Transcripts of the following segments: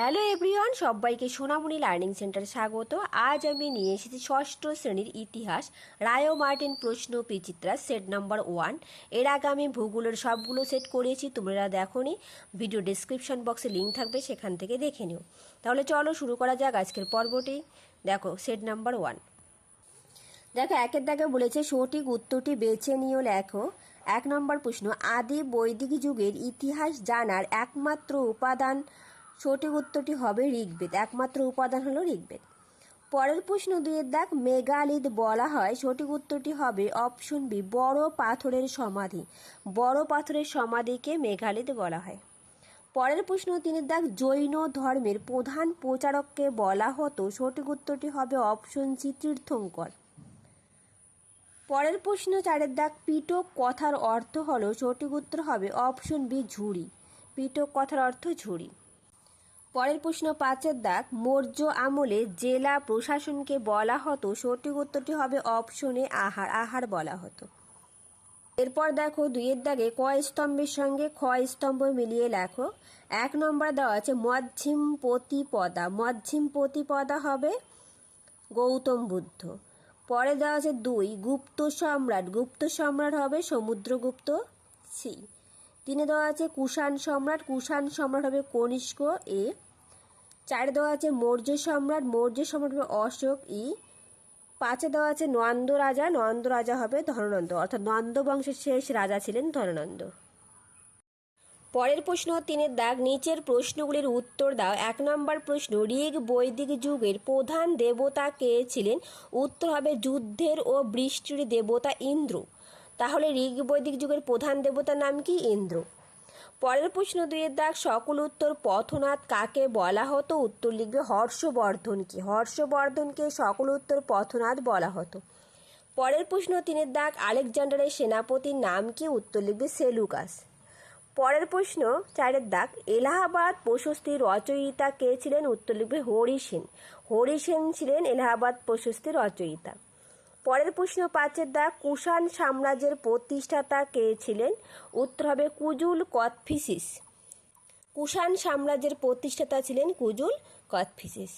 Hello everyone সবাইকে সোনামণি learning centre স্বাগত। আজ আমি নিয়ে এসেছি ষষ্ঠ শ্রেণির ইতিহাস, রায়ো মার্টিন প্রশ্ন বিচিত্রা, সেট নাম্বার ওয়ান। এর আগে আমি ভূগোলের সবগুলো সেট করিয়েছি তোমরা দেখো নি ভিডিও ডিসক্রিপশন বক্সে লিঙ্ক থাকবে, সেখান থেকে দেখে নিও। তাহলে চলো শুরু করা যাক আজকের পর্বটি। দেখো, সেট নাম্বার ওয়ান। দেখো, একের দাগে বলেছে, সঠিক উত্তরটি বেছে নিয়েও লেখো। এক নম্বর প্রশ্ন, আদি বৈদিক যুগের ইতিহাস জানার একমাত্র উপাদান সঠিক উত্তরটি হবে ঋগ্বেদ। একমাত্র উপাদান হলো ঋগ্বেদ। পরের প্রশ্ন দুইয়ের দাগ মেগালিথ বলা হয়। সঠিক উত্তরটি হবে অপশন বি, বড় পাথরের সমাধি। বড় পাথরের সমাধিকে মেঘালিথ বলা হয়। পরের প্রশ্ন তিনের দাগ, জৈন ধর্মের প্রধান প্রচারককে বলা হতো। সঠিক উত্তরটি হবে অপশন সি, তীর্থঙ্কর। পরের প্রশ্ন চারের দাগ পিটক কথার অর্থ হলো, সঠিক উত্তর হবে অপশন বি, ঝুড়ি। পিটক কথার অর্থ ঝুড়ি। পরের প্রশ্ন, পাঁচের দাগ, মৌর্য আমলে জেলা প্রশাসনকে বলা হতো, সঠিক উত্তরটি হবে অপশনে আহার আহার বলা হতো। এরপর দেখো, দুইয়ের দাগে ক স্তম্ভের সঙ্গে খ স্তম্ভ মিলিয়ে লেখো। এক নম্বর দেওয়া আছে, মধ্যিম প্রতিপদা মধ্যিম প্রতিপদা হবে গৌতম বুদ্ধ। পরে দেওয়া আছে দুই, গুপ্ত সম্রাট গুপ্ত সম্রাট হবে সমুদ্রগুপ্ত সি। তিনে দেওয়া আছে কুষাণ সম্রাট। কুষাণ সম্রাট হবে কনিষ্ক, এ। চারে দেওয়া আছে মৌর্য সম্রাট। মৌর্য সম্রাট হবে অশোক, ই। পাঁচে দেওয়া আছে নন্দ রাজা। নন্দ রাজা হবে ধননন্দ। অর্থাৎ নন্দ বংশের শেষ রাজা ছিলেন ধননন্দ। পরের প্রশ্ন তিনের দাগ। নিচের প্রশ্নগুলির উত্তর দাও। এক নম্বর প্রশ্ন, ঋগ বৈদিক যুগের প্রধান দেবতা কে ছিলেন? উত্তর হবে যুদ্ধের ও বৃষ্টির দেবতা ইন্দ্র। তাহলে ঋগ বৈদিক যুগের প্রধান দেবতার নাম কি? ইন্দ্র। পরের প্রশ্ন দুইয়ের দাগ, সকল উত্তর পথনাথ কাকে বলা হতো? উত্তর লিখবে হর্ষবর্ধনকে হর্ষবর্ধনকে সকল উত্তর পথনাথ বলা হতো। পরের প্রশ্ন তিনের দাগ, আলেকজান্ডারের সেনাপতির নাম কি? উত্তর লিখবে সেলুকাস। পরের প্রশ্ন চারের দাগ, এলাহাবাদ প্রশস্তির রচয়িতা কে ছিলেন? উত্তর লিখবে হরি সেন হরি সেন ছিলেন এলাহাবাদ প্রশস্তির রচয়িতা। পরের প্রশ্ন পাঁচের দাগ কুষাণ সাম্রাজ্যের প্রতিষ্ঠাতা কে ছিলেন? উত্তর হবে কুজুল কথফিসিস কুষাণ সাম্রাজ্যের প্রতিষ্ঠাতা ছিলেন কুজুল কথফিসিস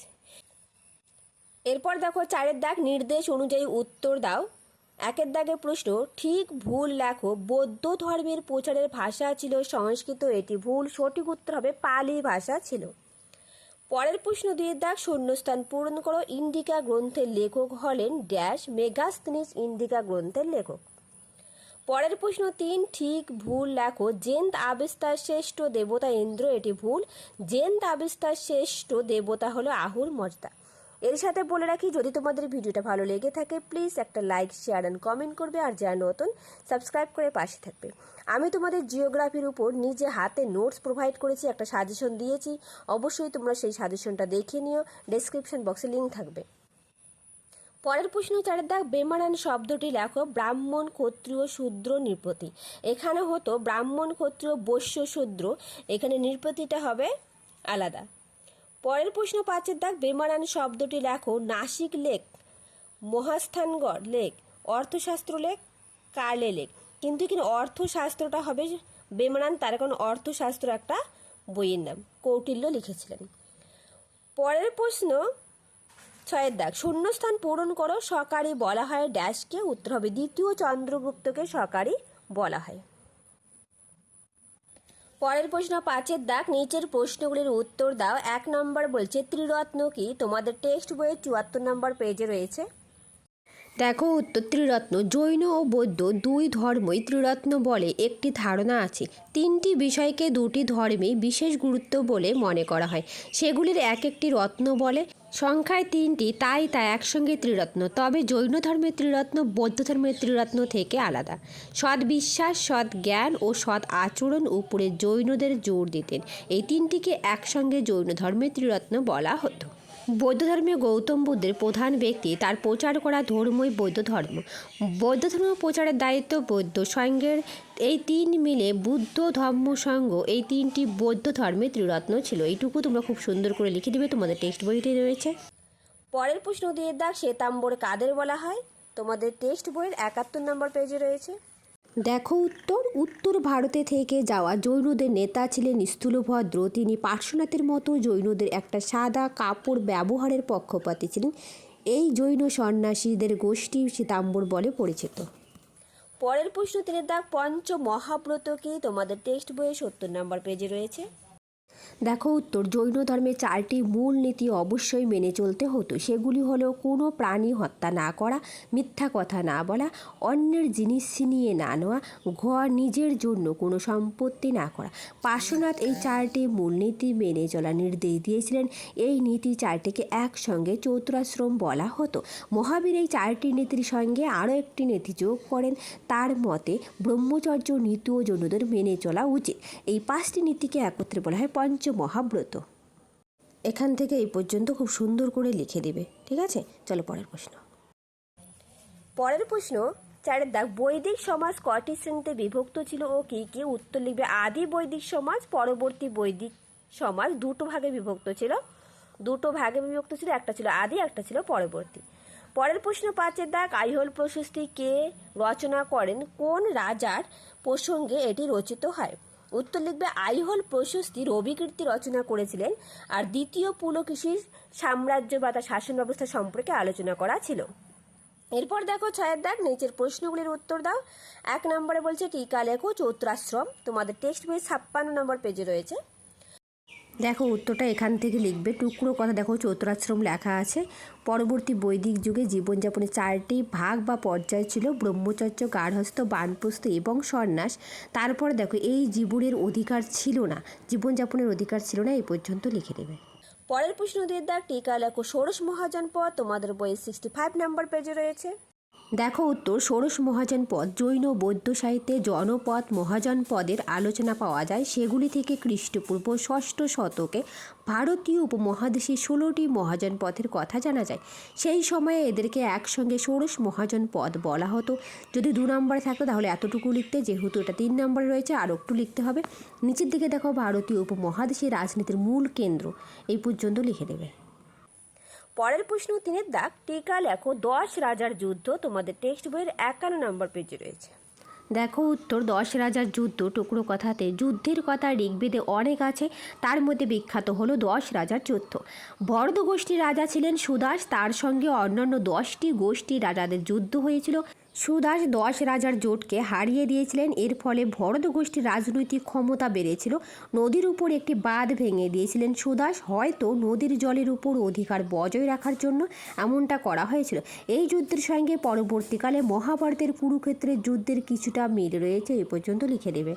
এরপর দেখো, চারের দাগ নির্দেশ অনুযায়ী উত্তর দাও। একের দাগের প্রশ্ন, ঠিক ভুল লেখো, বৌদ্ধ ধর্মের প্রচারের ভাষা ছিল সংস্কৃত, এটি ভুল। সঠিক উত্তর হবে, পালি ভাষা ছিল। পরের প্রশ্ন দিয়ে দাগ শূন্যস্থান পূরণ করো। ইন্ডিকা গ্রন্থের লেখক হলেন ড্যাশ মেগাস্তিনিস ইন্ডিকা গ্রন্থের লেখক। পরের প্রশ্ন তিন, ঠিক ভুল লেখো। জেন্ত আবিস্তার শ্রেষ্ঠ দেবতা ইন্দ্র, এটি ভুল। জেন্ত আবিস্তার শ্রেষ্ঠ দেবতা হলো আহুর মর্দা। এর সাথে বলে রাখি, যদি তোমাদের ভিডিওটা ভালো লেগে থাকে প্লিজ একটা লাইক শেয়ার অ্যান্ড কমেন্ট করবে। আর যারা নতুন সাবস্ক্রাইব করে পাশে থাকবে। আমি তোমাদের জিওগ্রাফির উপর নিজে হাতে নোটস প্রোভাইড করেছি, একটা সাজেশন দিয়েছি। অবশ্যই তোমরা সেই সাজেশনটা দেখে নিও। ডেসক্রিপশন বক্সে লিঙ্ক থাকবে। পরের প্রশ্ন চারের দাগ বেমারান শব্দটি লেখো, ব্রাহ্মণ, ক্ষত্রিয়, শূদ্র, নৃপতি। এখানে হতো ব্রাহ্মণ, ক্ষত্রিয়, বৈশ্য, শূদ্র। এখানে নৃপতিটা হবে আলাদা। পরের প্রশ্ন পাঁচের দাগ বেমানান শব্দটি লেখো, Nashik lake, Mahasthangarh lake, Arthashastra lake, Karle lake. কিন্তু এখানে অর্থশাস্ত্রটা হবে বেমানান তার কারণ অর্থশাস্ত্র একটা বইয়ের নাম, কৌটিল্য লিখেছিলেন। পরের প্রশ্ন ছয়ের দাগ, শূন্যস্থান পূরণ করো সকারি বলা হয়, ড্যাশকে উত্তর হবে, দ্বিতীয় চন্দ্রগুপ্তকে সকারি বলা হয়। পরের প্রশ্ন পাঁচের দাগ নিচের প্রশ্নগুলির উত্তর দাও। এক নম্বর বলছে, ত্রিরত্ন কি? তোমাদের টেক্সট বইয়ের চুয়াত্তর নম্বর পেজে রয়েছে। দেখো উত্তর, ত্রিরত্ন। জৈন ও বৌদ্ধ দুই ধর্মই ত্রিরত্ন বলে একটি ধারণা আছে। তিনটি বিষয়কে দুটি ধর্মেই বিশেষ গুরুত্ব বলে মনে করা হয়। সেগুলির এক একটি রত্ন বলে। সংখ্যায় তিনটি, তাই তা একসঙ্গে ত্রিরত্ন। তবে জৈন ধর্মের ত্রিরত্ন বৌদ্ধ ধর্মের ত্রিরত্ন থেকে আলাদা। সৎ বিশ্বাস, সৎ জ্ঞান ও সৎ আচরণ উপরে জৈনদের জোর দিতেন। এই তিনটিকে একসঙ্গে জৈন ধর্মের ত্রিরত্ন বলা হতো। বৌদ্ধ ধর্মে গৌতম বুদ্ধের প্রধান ব্যক্তি, তার প্রচার করা ধর্মই বৌদ্ধ ধর্ম বৌদ্ধ ধর্ম প্রচারের দায়িত্ব বৌদ্ধ সংঘের। এই তিন মিলে বুদ্ধ ধর্ম সংঘ, এই তিনটি বৌদ্ধ ধর্মের ত্রিরত্ন ছিল। এইটুকু তোমরা খুব সুন্দর করে লিখে দিবে, তোমাদের টেক্সট বইতে রয়েছে। পরের প্রশ্ন দিয়ে দাগ শ্বেতাম্বর কাদের বলা হয়? তোমাদের টেক্সট বইয়ের একাত্তর নম্বর পেজে রয়েছে। দেখো উত্তর। উত্তর ভারতে থেকে যাওয়া জৈনদের নেতা ছিলেন স্থূলভদ্র তিনি পার্শ্বনাথের মতো জৈনদের একটা সাদা কাপড় ব্যবহারের পক্ষপাতি ছিলেন। এই জৈন সন্ন্যাসীদের গোষ্ঠী সীতাম্বর বলে পরিচিত। পরের প্রশ্ন তিনি দাগ পঞ্চ মহাব্রত কি তোমাদের টেক্সট বইয়ে সত্তর নম্বর পেজে রয়েছে। দেখো উত্তর, জৈন ধর্মে চারটি মূল নীতি অবশ্যই মেনে চলতে হতো। সেগুলি হলো, কোনো প্রাণী হত্যা না করা, মিথ্যা কথা না বলা, অন্যের জিনিস ছিনিয়ে না নেওয়া, ঘর নিজের জন্য কোনো সম্পত্তি না করা। পার্শ্বনাথ এই চারটি মূলনীতি মেনে চলার নির্দেশ দিয়েছিলেন। এই নীতি চারটিকে একসঙ্গে চতুরাশ্রম বলা হতো। মহাবীর এই চারটি নীতির সঙ্গে আরও একটি নীতি যোগ করেন। তার মতে, ব্রহ্মচর্য নীতি ও জৈনদের মেনে চলা উচিত। এই পাঁচটি নীতিকে একত্রে বলা হয় পঞ্চ মহাব্রত এখান থেকে এই পর্যন্ত খুব সুন্দর করে লিখে দেবে, ঠিক আছে? চলো পরের প্রশ্ন। পরের প্রশ্ন চারের দাগ বৈদিক সমাজ কটি শ্রেণীতে বিভক্ত ছিল ও কি কি উত্তর লিখবে? আদি বৈদিক সমাজ, পরবর্তী বৈদিক সমাজ দুটো ভাগে বিভক্ত ছিল। দুটো ভাগে বিভক্ত ছিল, একটা ছিল আদি, একটা ছিল পরবর্তী। পরের প্রশ্ন পাঁচের দাগ, আইহোল প্রশস্তি কে রচনা করেন? কোন রাজার প্রসঙ্গে এটি রচিত হয়? উত্তর লিখবে, আইহোল প্রশস্তি রবিকীর্তি রচনা করেছিলেন আর দ্বিতীয় পুলকেশীর সাম্রাজ্য বা তার শাসন ব্যবস্থা সম্পর্কে আলোচনা করা ছিল। এরপর দেখো ছয়ের দাগ, নিচের প্রশ্নগুলির উত্তর দাও। এক নম্বরে বলছে টিকা লেখো চৌত্রাশ্রম, তোমাদের টেক্সট বই ছাপ্পান্ন নম্বর পেজে রয়েছে। দেখো উত্তরটা এখান থেকে লিখবে। টুকরো কথা দেখো চতুরাশ্রম লেখা আছে। পরবর্তী বৈদিক যুগে জীবনযাপনের চারটি ভাগ বা পর্যায় ছিল, ব্রহ্মচর্য গার্হস্থ বানপ্রস্থ এবং সন্ন্যাস। তারপর দেখো এই জীবনের অধিকার ছিল না। জীবনযাপনের অধিকার ছিল না, এই পর্যন্ত লিখে দেবে পরের প্রশ্ন দিয়ে দাগ টিকা লেখো। ষোড়শ মহাজন পদ তোমাদের বইয়ে সিক্সটি ফাইভ নাম্বার পেজে রয়েছে। দেখো উত্তর, ষোড়শ মহাজন পদ, জৈন বৌদ্ধ সাহিত্যে জনপদ মহাজন পদের আলোচনা পাওয়া যায়। সেগুলি থেকে খ্রিস্টপূর্ব ষষ্ঠ শতকে ভারতীয় উপমহাদেশে ষোলোটি মহাজন পথের কথা জানা যায়। সেই সময়ে এদেরকে একসঙ্গে ষোড়শ মহাজন পদ বলা হতো। যদি দু নম্বরে থাকতো তাহলে এতটুকু লিখতে, যেহেতু এটা তিন নম্বরে রয়েছে, আর একটু লিখতে হবে। নিচের দিকে দেখো ভারতীয় উপমহাদেশের রাজনীতির মূল কেন্দ্র। এই পর্যন্ত লিখে দেবে। পরের প্রশ্ন তিনের দাগ। টিকা লেখো, দশ রাজার যুদ্ধ, তোমাদের টেক্সট বইয়ের একান্ন নম্বর পেজে রয়েছে। দেখো উত্তর, দশ রাজার যুদ্ধ, টুকরো কথাতে যুদ্ধের কথা ঋগ্বেদে অনেক আছে, তার মধ্যে বিখ্যাত হলো দশ রাজার যুদ্ধ। বরদ গোষ্ঠীর রাজা ছিলেন সুদাস, তার সঙ্গে অন্যান্য দশটি গোষ্ঠীর রাজাদের যুদ্ধ হয়েছিল। সুদাস দশ রাজার জোটকে হারিয়ে দিয়েছিলেন। এর ফলে ভরত গোষ্ঠীর রাজনৈতিক ক্ষমতা বেড়েছিল। নদীর উপর একটি বাঁধ ভেঙে দিয়েছিলেন সুদাস। হয়তো নদীর জলের উপর অধিকার বজায় রাখার জন্য এমনটা করা হয়েছিল। এই যুদ্ধের সঙ্গে পরবর্তীকালে মহাভারতের কুরুক্ষেত্রের যুদ্ধের কিছুটা মিল রয়েছে এই পর্যন্ত লিখে দেবে।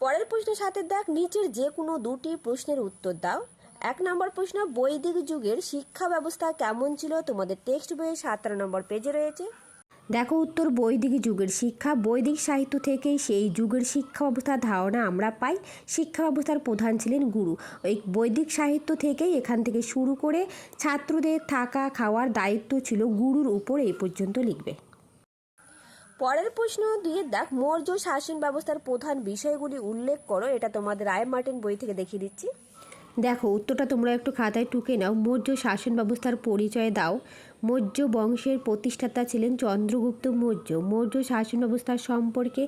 পরের প্রশ্ন সাথে দেখ নিচের যে কোনো দুটি প্রশ্নের উত্তর দাও। এক নম্বর প্রশ্ন, বৈদিক যুগের শিক্ষা ব্যবস্থা কেমন ছিল? তোমাদের টেক্সট বইয়ে সতেরো নম্বর পেজে রয়েছে। দেখো উত্তর বৈদিক যুগের শিক্ষা। বৈদিক সাহিত্য থেকেই সেই যুগের শিক্ষা ব্যবস্থার ধারণা আমরা পাই। শিক্ষা ব্যবস্থার প্রধান ছিলেন গুরু। ওই বৈদিক সাহিত্য থেকেই এখান থেকে শুরু করে ছাত্রদের থাকা, খাওয়ার দায়িত্ব ছিল গুরুর উপর এই পর্যন্ত লিখবে। পরের প্রশ্ন দিয়ে দেখ, মৌর্য শাসন ব্যবস্থার প্রধান বিষয়গুলি উল্লেখ করো। এটা তোমাদের রায় মার্টিন বই থেকে দেখিয়ে দিচ্ছি। দেখো, উত্তরটা তোমরা একটু খাতায় টুকে নাও। মৌর্য শাসন ব্যবস্থার পরিচয় দাও। মৌর্য বংশের প্রতিষ্ঠাতা ছিলেন চন্দ্রগুপ্ত মৌর্য। মৌর্য শাসন ব্যবস্থা সম্পর্কে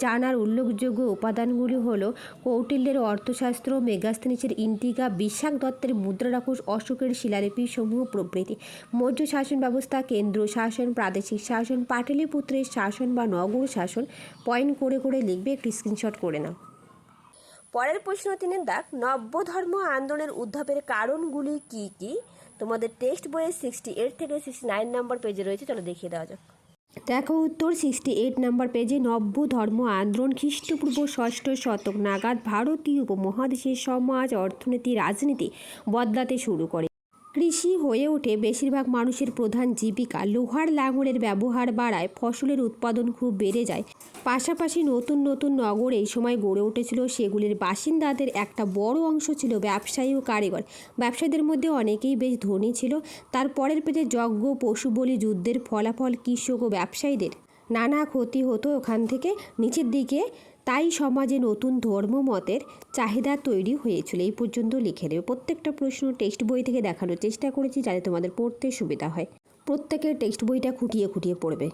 জানার উল্লেখযোগ্য উপাদানগুলি হলো কৌটিল্যের অর্থশাস্ত্র মেগাস্থানিসের ইন্টিকা বিশাখ দত্তের মুদ্রারাক্ষস, অশোকের শিলালিপি সমূহ প্রভৃতি। মৌর্য শাসন ব্যবস্থা কেন্দ্র, শাসন প্রাদেশিক শাসন, পাটলিপুত্রের শাসন বা নগর শাসন। পয়েন্ট করে করে লিখবে, একটি স্ক্রিনশট করে নাও। পরের প্রশ্ন তিনি দেখ, নব্য ধর্ম আন্দোলনের উদ্ভবের কারণগুলি কি কি? তোমাদের টেক্সট বইয়ে সিক্সটি এইট থেকে সিক্সটি নাইন নম্বর পেজে রয়েছে, চলো দেখিয়ে দেওয়া যাক। দেখো উত্তর সিক্সটি এইট নাম্বার পেজে নব্য ধর্ম আন্দোলন, খ্রিস্টপূর্ব ষষ্ঠ শতক নাগাদ ভারতীয় উপমহাদেশের সমাজ, অর্থনীতি, রাজনীতি বদলাতে শুরু করে। কৃষি হয়ে ওঠে, বেশিরভাগ মানুষের প্রধান জীবিকা। লোহার লাঙলের ব্যবহার বাড়ায়, ফসলের উৎপাদন খুব বেড়ে যায়। পাশাপাশি নতুন নতুন নগর এই সময় গড়ে উঠেছিল সেগুলির বাসিন্দাদের একটা বড় অংশ ছিল ব্যবসায়ী ও কারিগর। ব্যবসায়ীদের মধ্যে অনেকেই বেশ ধনী ছিল। তার পরের পেজে যজ্ঞ, পশু বলি যুদ্ধের ফলাফল কৃষক ও ব্যবসায়ীদের। নানা ক্ষতি হতো ওখান থেকে। নিচের দিকে তাই সমাজে নতুন ধর্মমতের চাহিদা তৈরি হয়েছিল। এই পর্যন্ত লিখে দেবে। প্রত্যেকটা প্রশ্ন টেক্সট বই থেকে দেখানোর চেষ্টা করেছি যাতে তোমাদের পড়তে সুবিধা হয়। প্রত্যেকের টেক্সট বইটা খুঁটিয়ে খুঁটিয়ে পড়বে।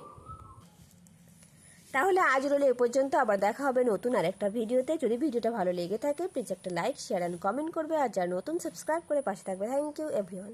তাহলে আজ রইল এ পর্যন্ত। আবার দেখা হবে নতুন আরেকটা ভিডিওতে। যদি ভিডিওটা ভালো লেগে থাকে প্লিজ একটা লাইক শেয়ার অ্যান্ড কমেন্ট করবে। আর যারা নতুন সাবস্ক্রাইব করে পাশে থাকবে। Thank you everyone